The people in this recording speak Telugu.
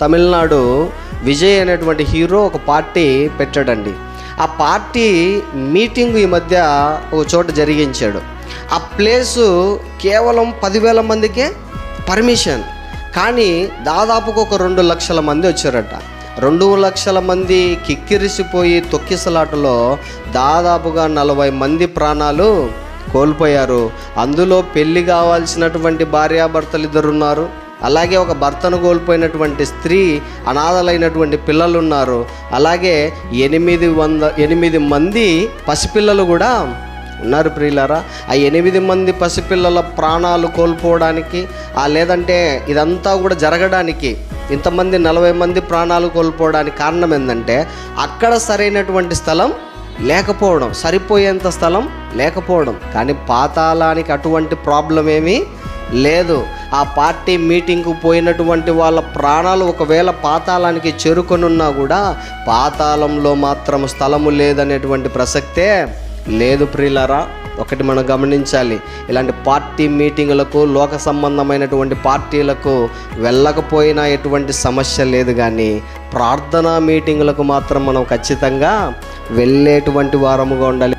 తమిళనాడు విజయ్ అనేటువంటి హీరో ఒక పార్టీ పెట్టాడండి. ఆ పార్టీ మీటింగ్ ఈ మధ్య ఒక చోట జరిగించాడు. ఆ ప్లేసు కేవలం పదివేల మందికే పర్మిషన్. కానీ దాదాపుగా ఒక రెండు లక్షల మంది వచ్చారట. రెండు లక్షల మంది కిక్కిరిసిపోయి తొక్కిసలాటలో దాదాపుగా నలభై మంది ప్రాణాలు కోల్పోయారు. అందులో పెళ్ళి కావాల్సినటువంటి భార్యాభర్తలు ఇద్దరున్నారు అలాగే ఒక భర్తను కోల్పోయినటువంటి స్త్రీ అనాథలైనటువంటి పిల్లలు ఉన్నారు అలాగే ఎనిమిది వంద ఎనిమిది మంది పసిపిల్లలు కూడా ఉన్నారు ప్రియులారా. ఆ ఎనిమిది మంది పసిపిల్లల ప్రాణాలు కోల్పోవడానికి ఆ లేదంటే ఇదంతా కూడా జరగడానికి ఇంతమంది నలభై మంది ప్రాణాలు కోల్పోవడానికి కారణం ఏంటంటే అక్కడ సరైనటువంటి స్థలం లేకపోవడం సరిపోయేంత స్థలం లేకపోవడం. కానీ పాతాళానికి అటువంటి ప్రాబ్లం ఏమీ లేదు. ఆ పార్టీ మీటింగ్కు పోయినటువంటి వాళ్ళ ప్రాణాలు ఒకవేళ పాతాళానికి చేరుకొనున్నా కూడా పాతాళంలో మాత్రం స్థలము లేదనేటువంటి ప్రసక్తే లేదు ప్రియులరా. ఒకటి మనం గమనించాలి. ఇలాంటి పార్టీ మీటింగులకు లోక సంబంధమైనటువంటి పార్టీలకు వెళ్ళకపోయినా ఎటువంటి సమస్య లేదు కానీ ప్రార్థనా మీటింగులకు మాత్రం మనం ఖచ్చితంగా వెళ్ళేటువంటి వారముగా ఉండాలి.